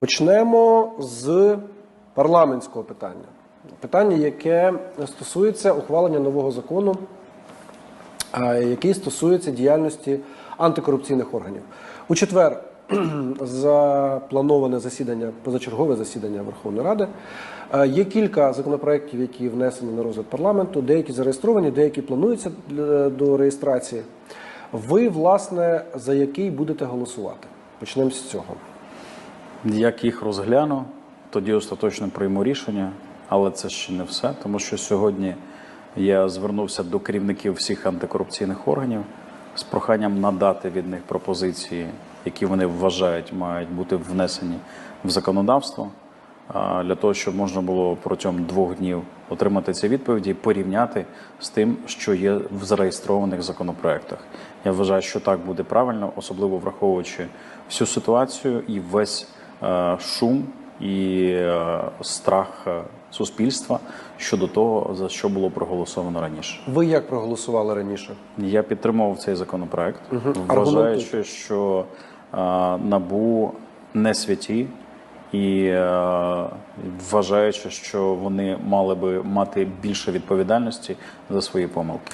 Почнемо з парламентського питання. Питання, яке стосується ухвалення нового закону, який стосується діяльності антикорупційних органів. У четвер заплановане засідання, позачергове засідання Верховної Ради. Є кілька законопроєктів, які внесені на розгляд парламенту, деякі зареєстровані, деякі плануються до реєстрації. Ви, власне, за який будете голосувати? Почнемо з цього. Як їх розгляну, тоді остаточно прийму рішення, але це ще не все, тому що сьогодні я звернувся до керівників всіх антикорупційних органів з проханням надати від них пропозиції, які вони вважають мають бути внесені в законодавство, для того, щоб можна було протягом двох днів отримати ці відповіді і порівняти з тим, що є в зареєстрованих законопроектах. Я вважаю, що так буде правильно, особливо враховуючи всю ситуацію і весь шум і е, страх е, суспільства щодо того, за що було проголосовано раніше. Ви як проголосували раніше? Я підтримував цей законопроект, Аргументуйте. вважаючи, що е, набу не святі. І е, вважаючи, що вони мали би мати більше відповідальності за свої помилки.